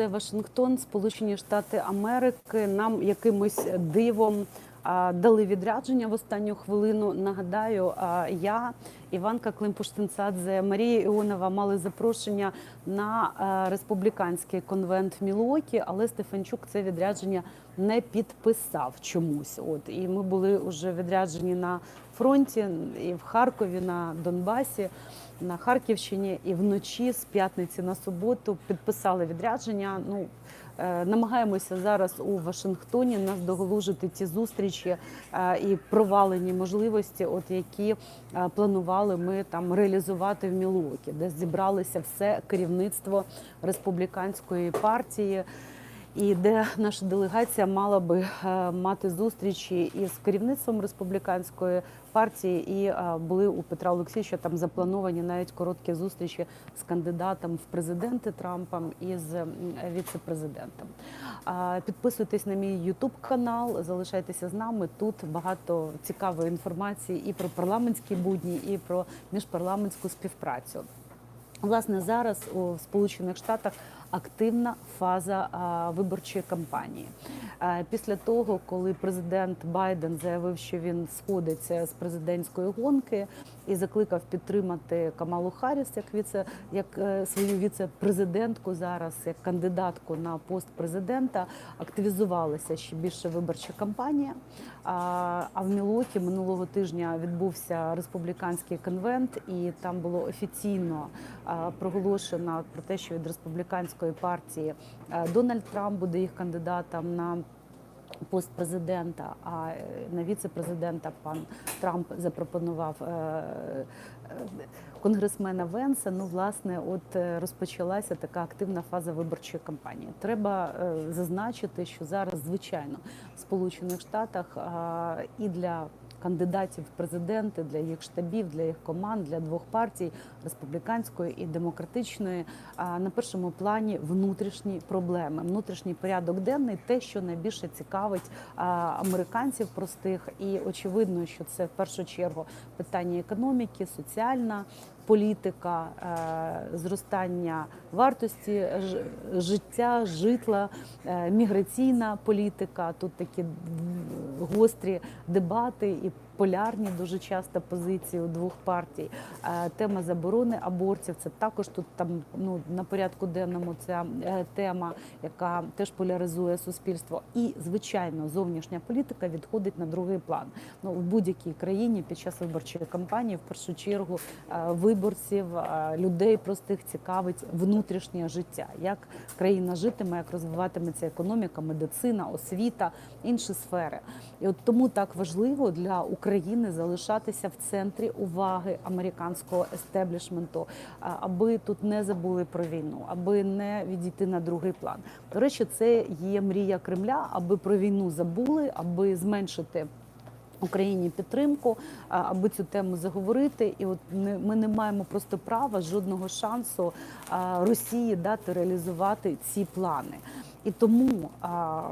це Вашингтон, Сполучені Штати Америки. Нам якимось дивом дали відрядження в останню хвилину. Нагадаю, я, Іванка Климпуштинцадзе, Марія Іонова мали запрошення на республіканський конвент в Мілуокі, але Стефанчук це відрядження не підписав чомусь. От і ми були вже відряджені на фронті і в Харкові, на Донбасі. На Харківщині і вночі з п'ятниці на суботу підписали відрядження. Ну е, намагаємося зараз у Вашингтоні нас доголужити ті зустрічі е, і провалені можливості, от які е, планували ми там реалізувати в Мілуокі, де зібралося все керівництво республіканської партії. І де наша делегація мала би е, мати зустрічі із керівництвом республіканської партії, і е, були у Петра Олексійовича там заплановані навіть короткі зустрічі з кандидатом в президенти Трампом і з віце-президентом. Підписуйтесь на мій Ютуб канал, залишайтеся з нами. Тут багато цікавої інформації і про парламентські будні, і про міжпарламентську співпрацю. Власне, зараз у Сполучених Штатах активна фаза виборчої кампанії. Після того, коли президент Байден заявив, що він сходиться з президентської гонки і закликав підтримати Камалу Харріс як віце як е, свою віце-президентку зараз, як кандидатку на пост президента, активізувалася ще більше виборча кампанія. А в Мілокі минулого тижня відбувся республіканський конвент, і там було офіційно проголошено про те, що від республіканської партії Дональд Трамп буде їх кандидатом на пост президента, а е, на віце-президента пан Трамп запропонував е, е, конгресмена Венса. Ну, власне, от е, розпочалася така активна фаза виборчої кампанії. Треба е, зазначити, що зараз, звичайно, в Сполучених Штатах і для кандидатів в президенти, для їх штабів, для їх команд, для двох партій республіканської і демократичної. На першому плані внутрішні проблеми, внутрішній порядок денний, те, що найбільше цікавить американців простих, і очевидно, що це в першу чергу питання економіки, соціальна. Політика, е, зростання вартості життя, житла, е, міграційна політика. Тут такі гострі дебати і полярні дуже часто позиції у двох партій. Е, Тема заборони абортів це також тут там ну на порядку денному ця е, тема, яка теж поляризує суспільство. І звичайно, зовнішня політика відходить на другий план. Ну в будь-якій країні під час виборчої кампанії в першу чергу е, виборців, людей простих цікавить внутрішнє життя, як країна житиме, як розвиватиметься економіка, медицина, освіта, інші сфери. І от тому так важливо для України залишатися в центрі уваги американського естеблішменту, аби тут не забули про війну, аби не відійти на другий план. До речі, це є мрія Кремля, аби про війну забули, аби зменшити. Україні підтримку, аби цю тему заговорити, і от ми не маємо просто права жодного шансу Росії дати реалізувати ці плани. І тому а,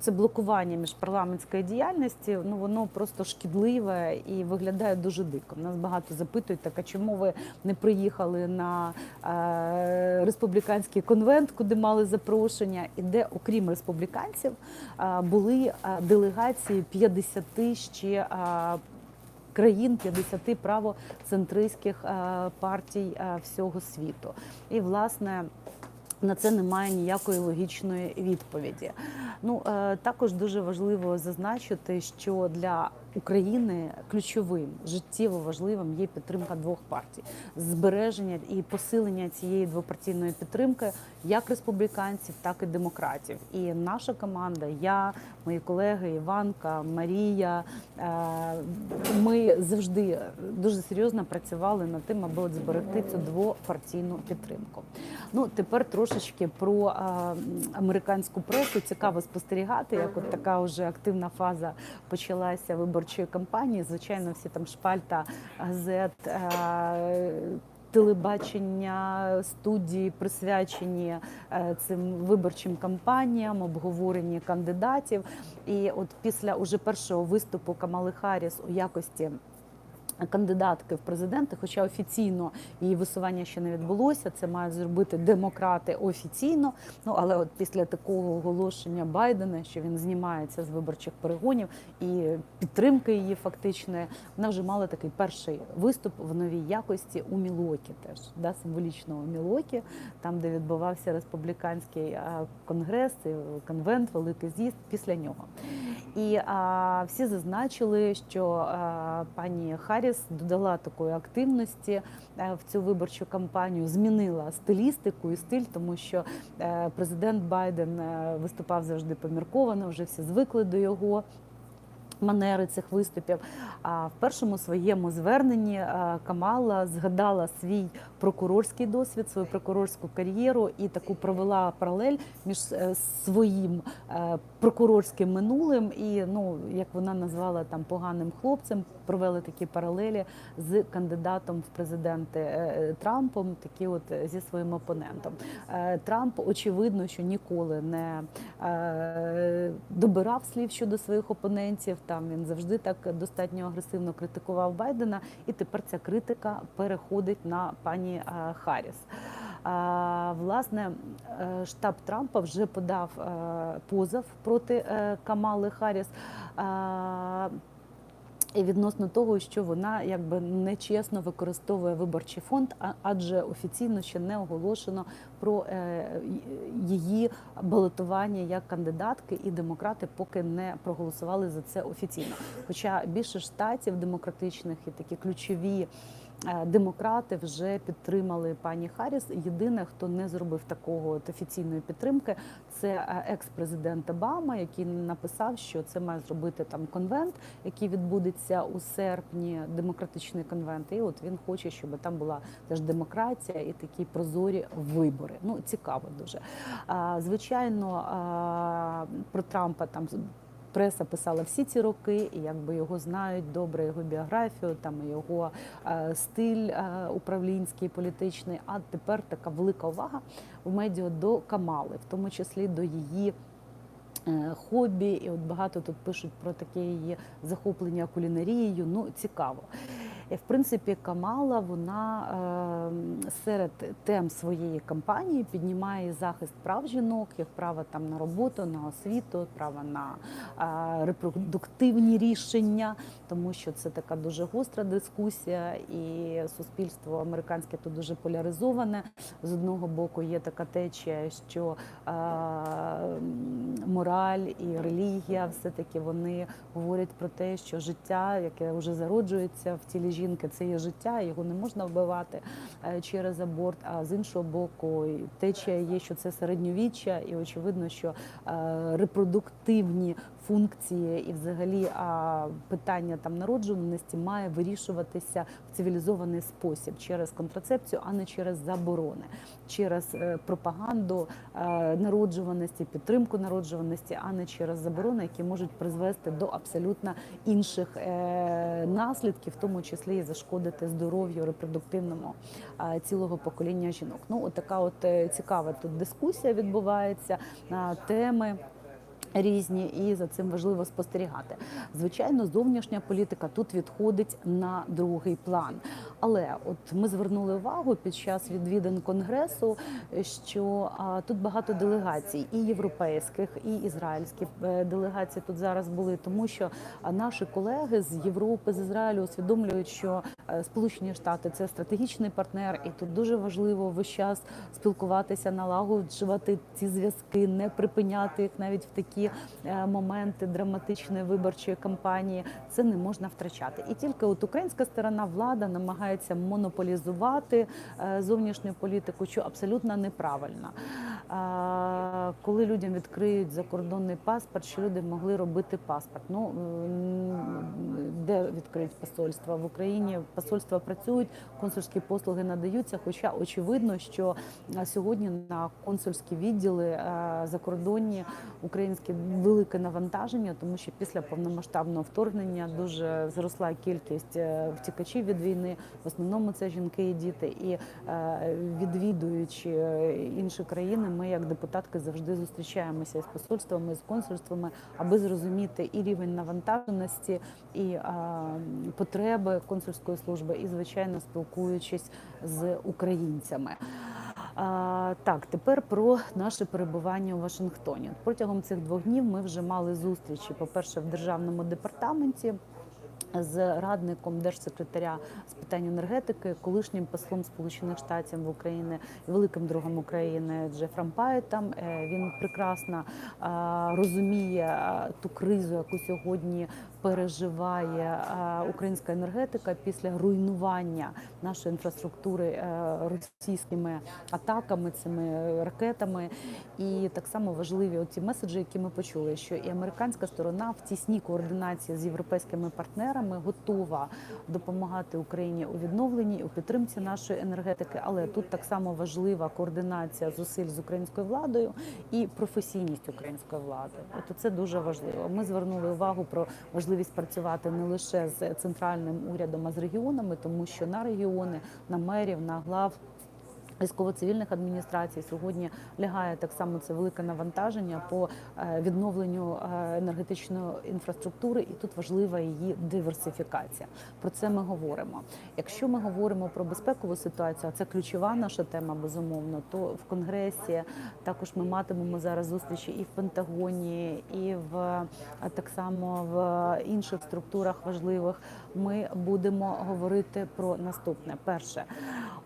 це блокування міжпарламентської діяльності, ну воно просто шкідливе і виглядає дуже дико. Нас багато запитують, так а чому ви не приїхали на е, республіканський конвент, куди мали запрошення, і де, окрім республіканців, а, були а, делегації 50 ще. а, Країн 50 правоцентристських е, партій е, всього світу, і власне на це немає ніякої логічної відповіді. Ну е, також дуже важливо зазначити, що для України ключовим життєво важливим є підтримка двох партій, збереження і посилення цієї двопартійної підтримки як республіканців, так і демократів. І наша команда, я, мої колеги Іванка, Марія. е, Ми завжди дуже серйозно працювали над тим, аби от зберегти цю двопартійну підтримку. Ну тепер трошечки про американську пресу цікаво спостерігати, як от така вже активна фаза почалася виборчої кампанії. Звичайно, всі там шпальта газет. е, Телебачення студії присвячені е, цим виборчим кампаніям, обговоренні кандидатів. І от після уже першого виступу Камали Харріс у якості Кандидатки в президенти, хоча офіційно її висування ще не відбулося, це мають зробити демократи офіційно. Ну але от після такого оголошення Байдена, що він знімається з виборчих перегонів і підтримки її фактичної, вона вже мала такий перший виступ в новій якості у Мілокі, теж да, символічного Мілокі, там де відбувався республіканський конгрес, конвент, великий з'їзд після нього. І а, всі зазначили, що а, пані Харріс додала такої активності е, в цю виборчу кампанію, змінила стилістику і стиль, тому що е, президент Байден е, виступав завжди помірковано, вже всі звикли до його. Манери цих виступів. А в першому своєму зверненні е, Камала згадала свій прокурорський досвід, свою прокурорську кар'єру і таку провела паралель між е, своїм е, прокурорським минулим і, ну як вона назвала там поганим хлопцем, провели такі паралелі з кандидатом в президенти Трампом, такі от зі своїм опонентом. Трамп очевидно, що ніколи не добирав слів щодо своїх опонентів. Там він завжди так достатньо агресивно критикував Байдена, і тепер ця критика переходить на пані е, Харріс. А, Власне, е, штаб Трампа вже подав е, позов проти е, Камали Харріс. І відносно того, що вона якби нечесно використовує виборчий фонд, адже офіційно ще не оголошено про е, її балотування як кандидатки, і демократи поки не проголосували за це офіційно. Хоча більше штатів демократичних і такі ключові. Е, Демократи вже підтримали пані Харріс. Єдине, хто не зробив такого от офіційної підтримки, це е, екс-президент Обама, який написав, що це має зробити там конвент, який відбудеться у серпні, демократичний конвент. І от він хоче, щоб там була теж демократія і такі прозорі вибори. Ну цікаво дуже. Звичайно, про Трампа там. Преса писала всі ці роки, і якби його знають добре, його біографію, там його е, стиль е, управлінський, політичний. А тепер така велика увага в медіа до Камали, в тому числі до її. е, Хобі, і от багато тут пишуть про таке її захоплення кулінарією. Ну цікаво. І в принципі, Камала вона е, серед тем своєї кампанії піднімає захист прав жінок, їх право там на роботу, на освіту, право на е, репродуктивні рішення, тому що це така дуже гостра дискусія, і суспільство американське тут дуже поляризоване. З одного боку є така течія, що е, мораль і релігія все-таки вони говорять про те, що життя, яке вже зароджується в тілі жінки, це є життя, його не можна вбивати е, через аборт. А з іншого боку, течія є, що це середньовіччя, і очевидно, що е, репродуктивні функції і взагалі а, питання там народжуваності має вирішуватися в цивілізований спосіб через контрацепцію, а не через заборони, через е, пропаганду е, народжуваності, підтримку народжуваності, а не через заборони, які можуть призвести до абсолютно інших е, наслідків, в тому числі і зашкодити здоров'ю репродуктивному цілого покоління жінок. Ну, от така от цікава тут дискусія відбувається на теми. Різні і за цим важливо спостерігати. Звичайно, зовнішня політика тут відходить на другий план. Але от ми звернули увагу під час відвідин конгресу, що а, тут багато делегацій, і європейських, і ізраїльські е, делегації тут зараз були, тому що наші колеги з Європи, з Ізраїлю усвідомлюють, що е, Сполучені Штати це стратегічний партнер, і тут дуже важливо весь час спілкуватися, налагоджувати ці зв'язки, не припиняти їх навіть в такі е, моменти драматичної виборчої кампанії. Це не можна втрачати. І тільки от українська сторона влада намагається монополізувати е, зовнішню політику, що абсолютно неправильно. Коли людям відкриють закордонний паспорт, що люди могли робити паспорт. Ну де відкриють посольства в Україні? Посольства працюють, консульські послуги надаються. Хоча очевидно, що сьогодні на консульські відділи закордонні українські велике навантаження, тому що після повномасштабного вторгнення дуже зросла кількість е, втікачів від війни. В основному це жінки і діти. І е, відвідуючи е, інші країни, ми як депутатки завжди. Завжди зустрічаємося із посольствами, з консульствами, аби зрозуміти і рівень навантаженості, і а, потреби консульської служби, і звичайно спілкуючись з українцями. А, так, тепер про наше перебування у Вашингтоні. Протягом цих двох днів ми вже мали зустрічі. По перше, в державному департаменті з радником держсекретаря з питань енергетики, колишнім послом Сполучених Штатів в Україні великим другом України Джефром Пайтом. Е, Він прекрасно розуміє ту кризу, яку сьогодні переживає українська енергетика після руйнування нашої інфраструктури е, російськими атаками, цими ракетами. І так само важливі оці меседжі, які ми почули, що і американська сторона в тісній координації з європейськими партнерами готова допомагати Україні у відновленні у підтримці нашої енергетики. Але тут так само важлива координація зусиль з українською владою і професійність української влади. От це дуже важливо. Ми звернули увагу про важливість працювати не лише з центральним урядом, а з регіонами, тому що на регіони, на мерів, на глав. Військово-цивільних адміністрацій сьогодні лягає так само це велике навантаження по е, відновленню е, енергетичної інфраструктури, і тут важлива її диверсифікація. Про це ми говоримо. Якщо ми говоримо про безпекову ситуацію, а це ключова наша тема, безумовно, то в конгресі також ми матимемо зараз зустрічі і в Пентагоні, і в е, так само в інших структурах важливих. Ми будемо говорити про наступне. Перше,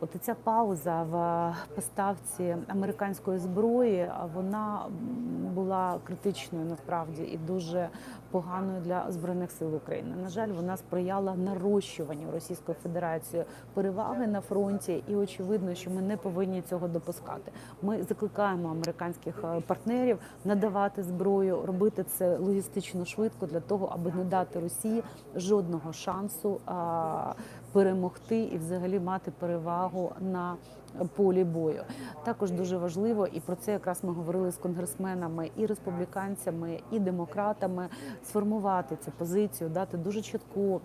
от ця пауза в поставці американської зброї, вона була критичною насправді і дуже поганою для збройних сил України. На жаль, вона сприяла нарощуванню Російською Федерацією переваги на фронті, і очевидно, що ми не повинні цього допускати. Ми закликаємо американських е, партнерів надавати зброю, робити це логістично швидко для того, аби не дати Росії жодного шансу перемогти і взагалі мати перевагу на полі бою. Також дуже важливо, і про це якраз ми говорили з конгресменами і республіканцями, і демократами, сформувати цю позицію, дати дуже чітку.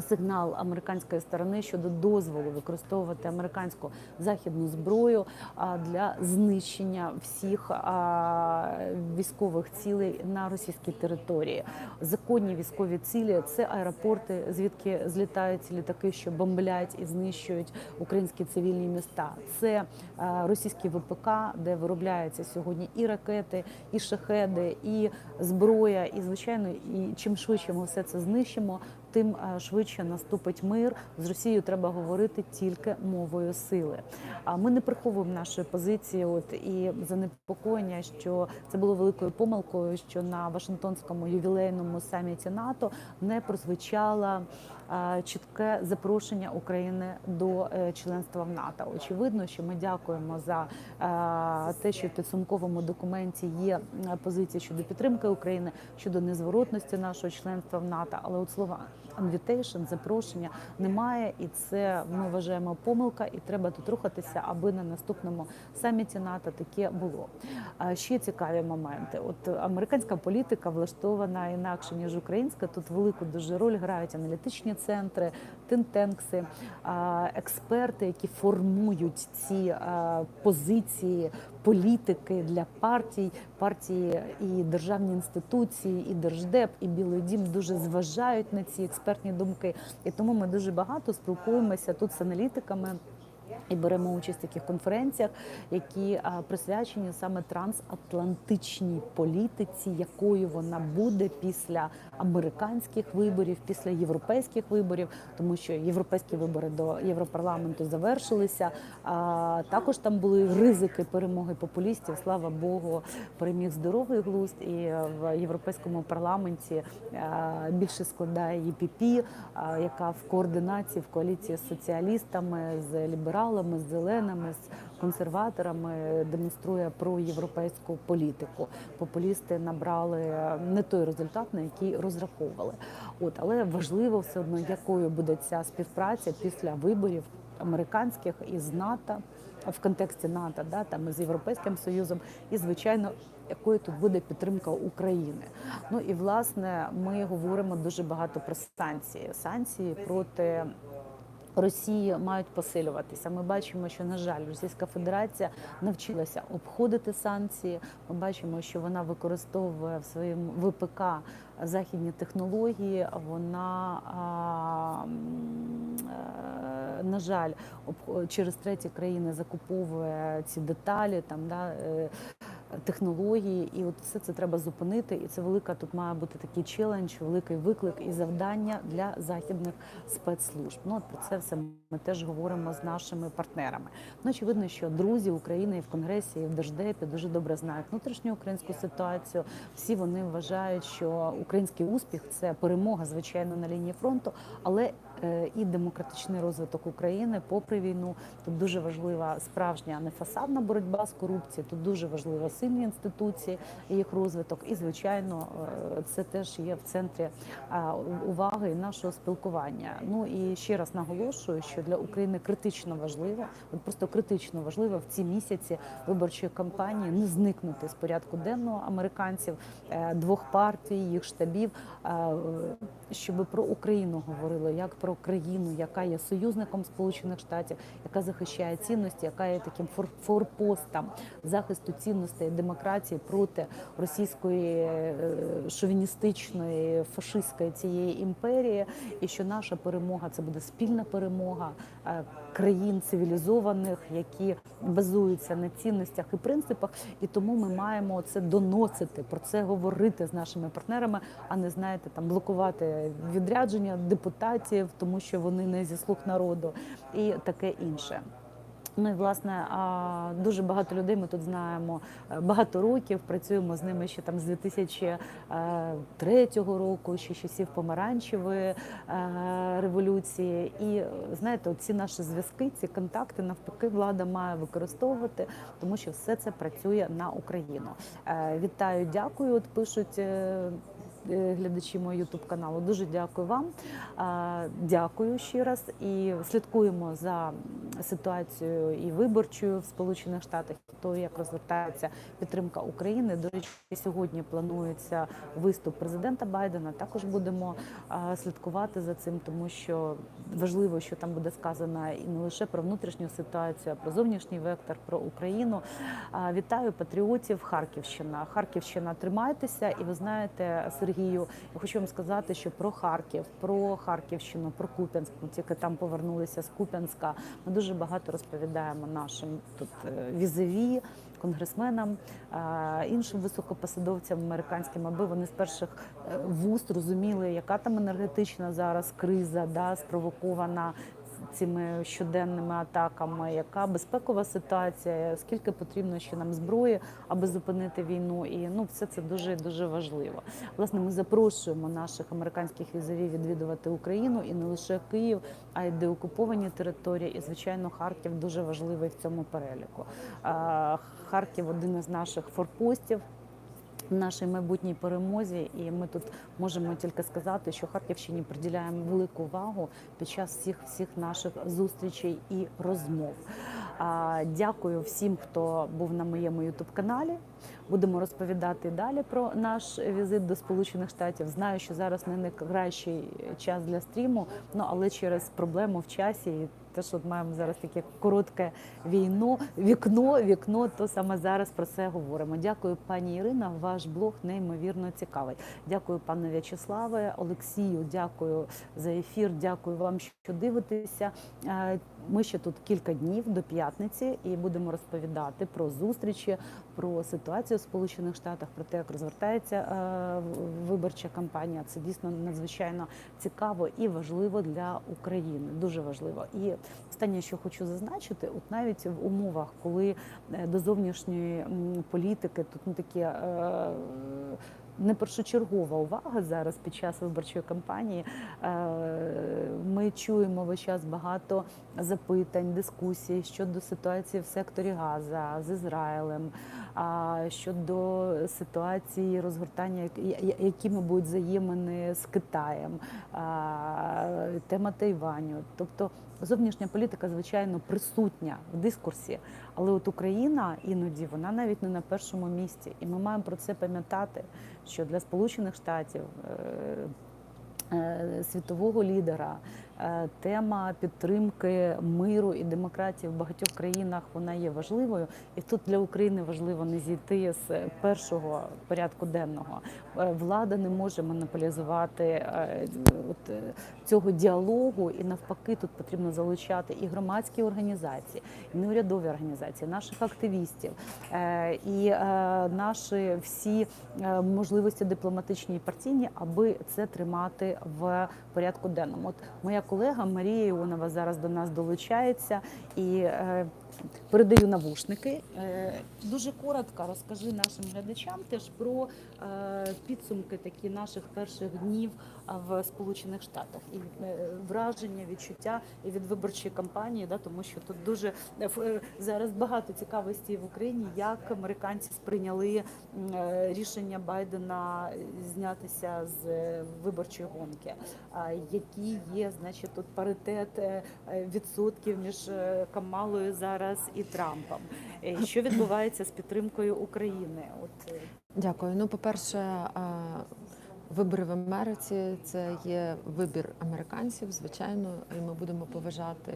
Сигнал американської сторони щодо дозволу використовувати американську західну зброю для знищення всіх військових цілей на російській території. Законні військові цілі це аеропорти, звідки злітають літаки, що бомблять і знищують українські цивільні міста. Це російські ВПК, де виробляються сьогодні і ракети, і шахеди, і зброя. І звичайно, і чим швидше ми все це знищимо, тим е, швидше наступить мир. З Росією треба говорити тільки мовою сили. А ми не приховуємо нашої позиції. От і занепокоєння, що це було великою помилкою, що на Вашингтонському ювілейному саміті НАТО не прозвучало е, чітке запрошення України до е, членства в НАТО. Очевидно, що ми дякуємо за те, що в підсумковому документі є позиція щодо підтримки України щодо незворотності нашого членства в НАТО, але от слова invitation, запрошення немає, і це ми вважаємо помилка, і треба тут рухатися, аби на наступному саміті НАТО таке було. Ще цікаві моменти. От американська політика влаштована інакше ніж українська. Тут велику дуже роль грають аналітичні центри, тинтенкси, експерти, які формують ці позиції. Політики для партій, партії і державні інституції, і держдеп, і Білий Дім дуже зважають на ці експертні думки. І тому ми дуже багато спілкуємося тут з аналітиками. І беремо участь в таких конференціях, які присвячені саме трансатлантичній політиці, якою вона буде після американських виборів, після європейських виборів, тому що європейські вибори до Європарламенту завершилися. Також там були ризики перемоги популістів. Слава Богу, переміг здоровий глузд, і в європейському парламенті більше складає ЄПП, яка в координації в коаліції з соціалістами, з лібералами, з зеленими, з консерваторами демонструє проєвропейську політику. Популісти набрали не той результат, на який розраховували. От але важливо все одно, якою буде ця співпраця після виборів американських із НАТО в контексті НАТО, да там з європейським союзом, і звичайно. Якою тут буде підтримка України? Ну і власне ми говоримо дуже багато про санкції. Санкції проти Росії мають посилюватися. Ми бачимо, що на жаль, Російська Федерація навчилася обходити санкції. Ми бачимо, що вона використовує в своєму ВПК західні технології. Вона е, на жаль, через треті країни закуповує ці деталі там да. Технології, і от все це треба зупинити. І це велика тут має бути такий челендж, великий виклик і завдання для західних спецслужб. Ну от про це все ми теж говоримо з нашими партнерами. Ну очевидно, що друзі України і в Конгресі, і в Держдепі дуже добре знають внутрішню українську ситуацію. Всі вони вважають, що український успіх це перемога, звичайно, на лінії фронту, але і демократичний розвиток України попри війну. Тут дуже важлива справжня не фасадна боротьба з корупцією. Тут дуже важливо сильні інституції, їх розвиток. І звичайно, е, це теж є в центрі а, уваги нашого спілкування. Ну і ще раз наголошую, що для України критично важливо, просто критично важливо в ці місяці виборчої кампанії не зникнути з порядку денного американців е, двох партій, їх штабів, е, щоб про Україну говорили як про країну, яка є союзником Сполучених Штатів, яка захищає цінності, яка є таким форфорпостом захисту цінностей демократії проти російської е, шовіністичної фашистської цієї імперії, і що наша перемога це буде спільна перемога е, країн цивілізованих, які базуються на цінностях і принципах. І тому ми маємо це доносити, про це говорити з нашими партнерами, а не знаєте, там блокувати відрядження депутатів, тому що вони не зі слуг народу, і таке інше. Ну і власне дуже багато людей ми тут знаємо е, багато років. Працюємо з ними ще там з 2003 року, ще часів помаранчевої е, революції. І е, знаєте, ці наші зв'язки, ці контакти навпаки, влада має використовувати, тому що все це працює на Україну. Е, Вітаю, дякую. От пишуть. Е, Глядачі мого ютуб каналу, дуже дякую вам. Дякую ще раз і слідкуємо за ситуацією і виборчою в Сполучених Штатах, то як розвертається підтримка України. До речі, сьогодні планується виступ президента Байдена. Також будемо слідкувати за цим, тому що важливо, що там буде сказано і не лише про внутрішню ситуацію, а про зовнішній вектор, про Україну. Вітаю патріотів Харківщина. Харківщина, тримайтеся, і ви знаєте, Сергію, я хочу вам сказати, що про Харків, про Харківщину, про Куп'янськ. Ми тільки там повернулися з Куп'янська. Ми дуже багато розповідаємо нашим тут е, візові. Конгресменам, е, іншим високопосадовцям американським, аби вони з перших е, вуст розуміли, яка там енергетична зараз криза, да, спровокована цими щоденними атаками, яка безпекова ситуація, скільки потрібно ще нам зброї, аби зупинити війну, і ну все це дуже дуже важливо. Власне, ми запрошуємо наших американських візовів відвідувати Україну і не лише Київ, а й деокуповані території. І звичайно, Харків дуже важливий в цьому переліку. Харків один із наших форпостів нашій майбутній перемозі, і ми тут можемо тільки сказати, що Харківщині приділяємо велику увагу під час всіх всіх наших зустрічей і розмов. Дякую всім, хто був на моєму ютуб каналі. Будемо розповідати далі про наш візит до Сполучених Штатів. Знаю, що зараз не найкращий час для стріму, ну але через проблему в часі те, що маємо зараз таке коротке війно, вікно, вікно, то саме зараз про це говоримо. Дякую, пані Ірина. Ваш блог неймовірно цікавий. Дякую, пане В'ячеславе, Олексію. Дякую за ефір. Дякую вам, що дивитеся. Е, Ми ще тут кілька днів до п'ятниці і будемо розповідати про зустрічі, про ситуацію в Сполучених Штатах, про те, як розвертається е, виборча кампанія. Це дійсно надзвичайно цікаво і важливо для України. Дуже важливо. І останнє, що хочу зазначити, от навіть в умовах, коли е, до зовнішньої політики тут ну такі. е, Не першочергова увага зараз під час виборчої кампанії. Е, Ми чуємо весь час багато запитань, дискусій щодо ситуації в секторі Газа з Ізраїлем, щодо ситуації розгортання, якими будуть взаємини з Китаєм, тема Тайваню. Тобто зовнішня політика, звичайно, присутня в дискурсі, але от Україна іноді вона навіть не на першому місці, і ми маємо про це пам'ятати, що для Сполучених Штатів. е, е, Світового лідера, тема підтримки миру і демократії в багатьох країнах вона є важливою, і тут для України важливо не зійти з першого порядку денного. Е, Влада не може монополізувати е, от, е, цього діалогу, і навпаки, тут потрібно залучати і громадські організації, і неурядові організації, наших активістів е, і е, наші всі е, можливості дипломатичні і партійні, аби це тримати в порядку денному. От моя колега Марія Іонова зараз до нас долучається і. е, Передаю навушники. Е, Дуже коротко розкажи нашим глядачам теж про е, підсумки такі наших перших днів в Сполучених Штатах і е, враження, відчуття і від виборчої кампанії, да, тому що тут дуже е, е, зараз багато цікавості в Україні, як американці сприйняли рішення Байдена знятися з виборчої гонки. Які є, значить, тут паритет відсотків між Камалою зараз і Трампом. Що відбувається з підтримкою України? От Дякую. Ну, по-перше, е, вибори в Америці це є вибір американців, звичайно, і ми будемо поважати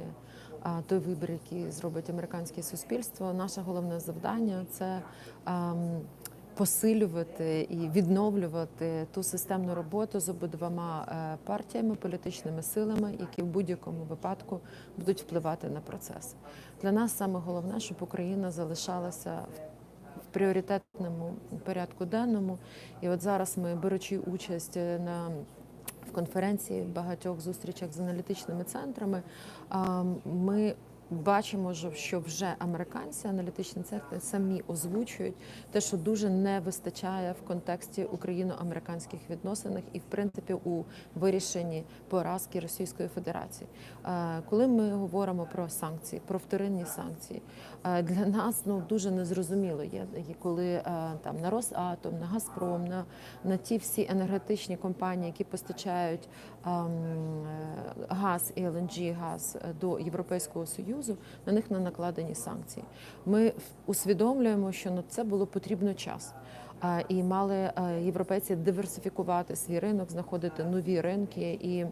той вибір, який зробить американське суспільство. Наше головне завдання це ем, посилювати і відновлювати ту системну роботу з обидвома е, партіями, політичними силами, які в будь-якому випадку будуть впливати на процес. Для нас саме головне, щоб Україна залишалася в пріоритетному порядку денному. І от зараз ми, беручи участь е, на в конференції, в багатьох зустрічах з аналітичними центрами, ми бачимо, що- вже американці, аналітичні центри самі озвучують те, що дуже не вистачає в контексті україно-американських відносинах і, в принципі, у вирішенні поразки Російської Федерації. Е, Коли ми говоримо про санкції, про вторинні санкції, е, для нас ну дуже незрозуміло є, коли е, там на Росатом, на Газпром, на, на ті всі енергетичні компанії, які постачають ем, газ і LNG газ до Європейського союзу, на них не накладені санкції. Ми усвідомлюємо, що на це було потрібно час. І мали європейці диверсифікувати свій ринок, знаходити нові ринки і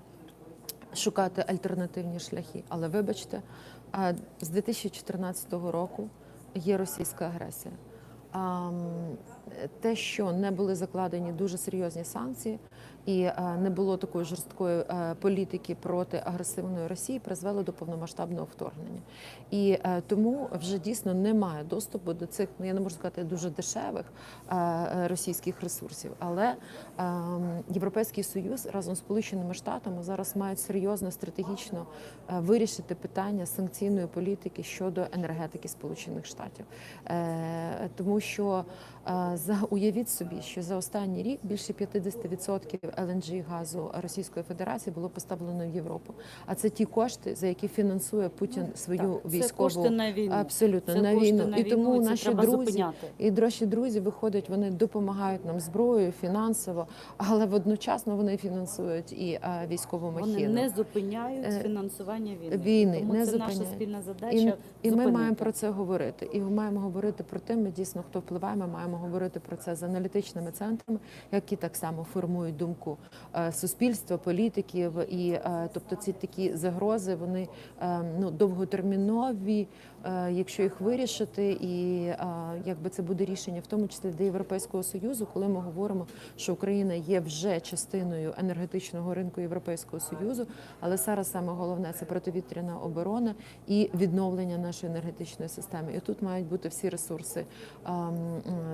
шукати альтернативні шляхи. Але вибачте, з 2014 року є російська агресія. Те, що не були закладені дуже серйозні санкції і е, не було такої жорсткої е, політики проти агресивної Росії, призвело до повномасштабного вторгнення. І е, тому вже дійсно немає доступу до цих, ну я не можу сказати, дуже дешевих російських ресурсів. Але е, Європейський Союз разом з Сполученими Штатами зараз мають серйозно стратегічно вирішити питання санкційної політики щодо енергетики Сполучених Штатів, тому що за уявіть собі, що за останній рік більше 50% LNG газу Російської Федерації було поставлено в Європу. А це ті кошти, за які фінансує Путін свою Ну, так, це військову кошти на війну. абсолютно Це на кошти війну. на і тому і це наші друзі зупиняти. і наші друзі виходять, вони допомагають нам зброєю, фінансово, але водночасно вони фінансують і е, військову Вони не зупиняють Е, фінансування війни. війни, Тому не це наша спільна задача. І, і ми маємо про це говорити. І ми маємо говорити про те, ми дійсно хто впливає, ми маємо говорити про це з аналітичними центрами, які так само формують думку е, суспільства, політиків. І е, тобто ці такі загрози, вони е, ну довготермінові, якщо їх вирішити, і е, якби це буде рішення, в тому числі для Європейського союзу, коли ми говоримо, що Україна є вже частиною енергетичного ринку Європейського союзу, але зараз саме головне це противітряна оборона і відновлення нашої енергетичної системи. І тут мають бути всі ресурси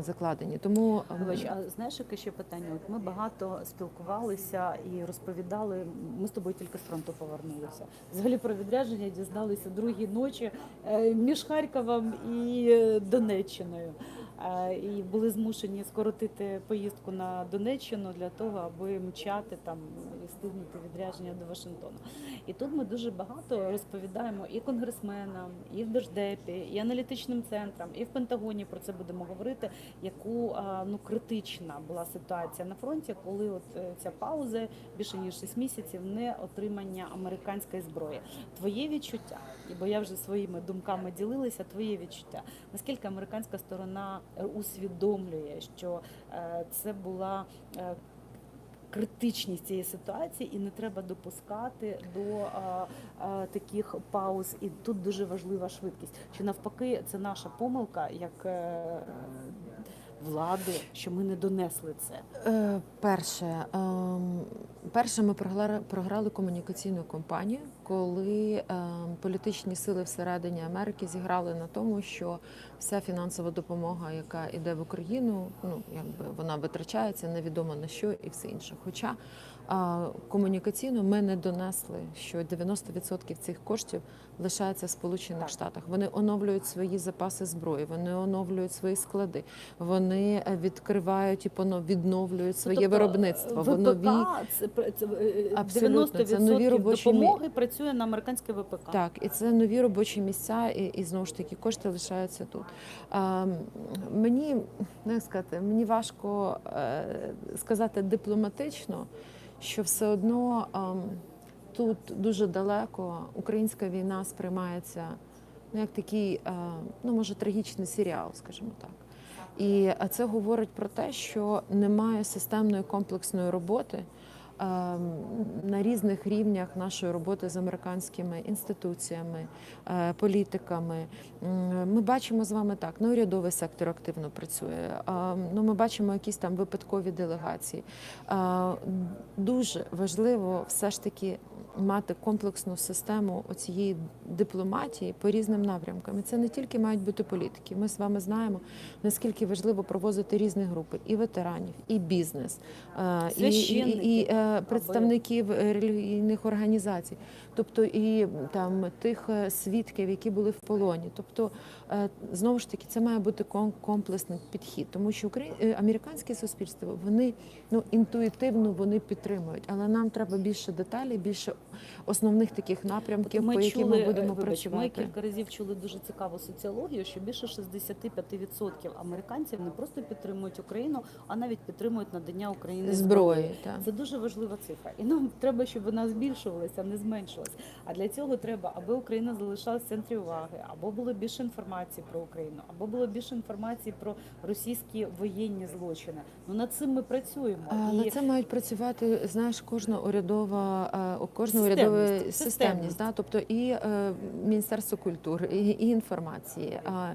закладені. Тому Вибач, а знаєш, яке ще питання? От ми багато спілкувалися і розповідали. Ми з тобою тільки з фронту повернулися. Взагалі про відрядження дізналися другі ночі е, між Харковом і е, Донеччиною. Е, І були змушені скоротити поїздку на Донеччину для того, аби мчати там і встигнути відрядження до Вашингтона. І тут ми дуже багато розповідаємо і конгресменам, і в Держдепі, і аналітичним центрам, і в Пентагоні про це будемо говорити. Яку ну критична була ситуація на фронті, коли от е, ця пауза більше ніж 6 місяців не отримання американської зброї. Твоє відчуття, бо я вже своїми думками ділилася. Твоє відчуття, наскільки американська сторона усвідомлює, що е, це була. е, критичність цієї ситуації, і не треба допускати до а, таких пауз. І тут дуже важлива швидкість. Чи навпаки, це наша помилка як е, влади, що ми не донесли це. Е, Перше, ем, перше, ми програли, програли комунікаційну кампанію, коли ем, політичні сили всередині Америки зіграли на тому, що вся фінансова допомога, яка йде в Україну, ну якби вона витрачається невідомо на що і все інше. Хоча а, комунікаційно ми не донесли, що 90% цих коштів лишається в Сполучених Штатах. Вони оновлюють свої запаси зброї, вони оновлюють свої склади, вони е, відкривають і відновлюють своє Тобто, виробництво. ВПК, Нові це, це е, Абсолютно, 90% це нові робочі допомоги працює на американське ВПК. Так, і це нові робочі місця, і, і знову ж таки кошти лишаються тут. Мені ну, як сказати, мені важко е, сказати дипломатично, що все одно тут дуже далеко українська війна сприймається ну, як такий, е, ну може, трагічний серіал, скажімо так. І це говорить про те, що немає системної комплексної роботи на різних рівнях нашої роботи з американськими інституціями, е, політиками. Ми бачимо з вами так, ну, урядовий сектор активно працює. Ну, ми бачимо якісь там випадкові делегації. Дуже важливо все ж таки мати комплексну систему оцієї дипломатії по різним напрямкам. І це не тільки мають бути політики. Ми з вами знаємо, наскільки важливо провозити різні групи і ветеранів, і бізнес, е, і, і, і, і е, представників релігійних організацій, тобто і там тих е, свідків, які були в полоні. Тобто, знову ж таки, це має бути комплексний підхід, тому що е, американське суспільство вони ну інтуїтивно вони підтримують, але нам треба більше деталей, більше основних таких напрямків, по яким ми будемо е, вибач, Ми кілька разів чули дуже цікаву соціологію, що більше 65% американців не просто підтримують Україну, а навіть підтримують надання Україні зброї. Так. Це дуже важлива цифра, і нам треба, щоб вона збільшувалася, а не зменшилася. А для цього треба, аби Україна залишалась в центрі уваги, або було більше інформації про Україну, або було більше інформації про російські воєнні злочини. Ну над цим ми працюємо. І це мають працювати, знаєш, кожна урядова, е, кожна урядова системність. системність, да? тобто і е, Міністерство культури, і, і інформації. А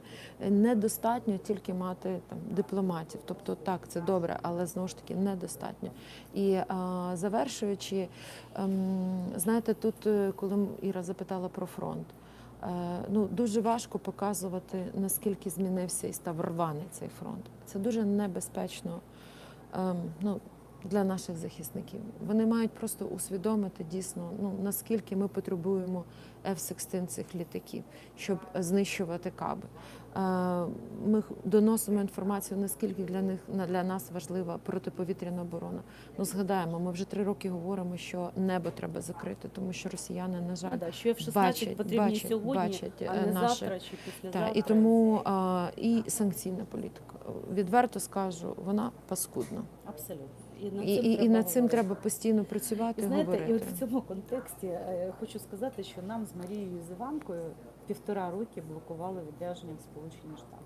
недостатньо тільки мати там дипломатів. Тобто так, це добре, але знову ж таки недостатньо. І е, завершуючи, ем, знаєте, тут, е, коли Іра запитала про фронт. Е, Ну, дуже важко показувати, наскільки змінився і став рваний цей фронт. Це дуже небезпечно ем, ну, для наших захисників. Вони мають просто усвідомити дійсно, ну наскільки ми потребуємо F-16 цих літаків, щоб знищувати каби. Е, Ми доносимо інформацію, наскільки для них для нас важлива протиповітряна оборона. Ну згадаємо, ми вже три роки говоримо, що небо треба закрити, тому що росіяни, на жаль, да, що F-16 бачать- потрібні бачать- сьогодні, бачать, а е, не наше- завтра чи післязавтра. та, і тому а, і санкційна політика. Відверто скажу, вона паскудна. абсолютно. І, над І, цим і, і треба над цим треба постійно працювати І і знаєте, і от в цьому контексті е, хочу сказати, що нам з Марією з Іванкою півтора роки блокували відрядження в Сполучені Штати.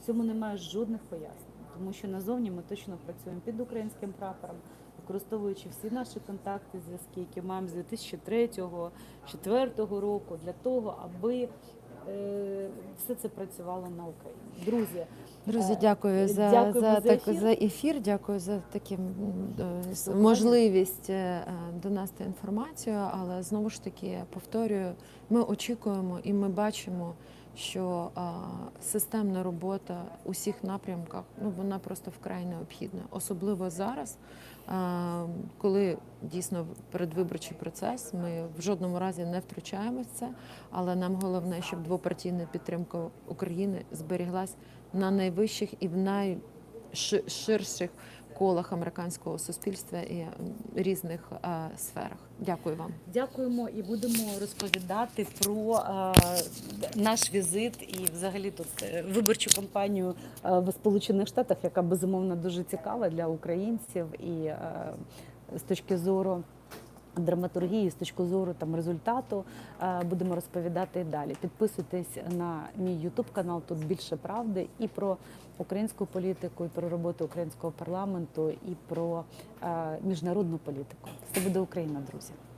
В цьому немає жодних пояснень, тому що назовні ми точно працюємо під українським прапором, використовуючи всі наші контакти, зв'язки, які маємо з 2003-2004 року, для того, аби е, все це працювало на Україні. Друзі, Друзі, е, дякую за, дякуємо за, за так, ефір. за ефір. Дякую за таку м, е, можливість е, донести інформацію. Але знову ж таки повторюю, ми очікуємо і ми бачимо, що а, системна робота у всіх напрямках ну вона просто вкрай необхідна, особливо зараз. а, Коли дійсно передвиборчий процес, ми в жодному разі не втручаємось в це, але нам головне, щоб двопартійна підтримка України зберіглась на найвищих і в найширших колах американського суспільства і різних е, сферах. Дякую вам. Дякуємо і будемо розповідати про е, наш візит і взагалі тут е, виборчу кампанію в Сполучених Штатах, яка безумовно дуже цікава для українців і е, з точки зору драматургії з точки зору там результату е, будемо розповідати далі. Підписуйтесь на мій Ютуб канал. Тут більше правди і про українську політику, і про роботу українського парламенту, і про е, міжнародну політику. Це буде Україна, друзі.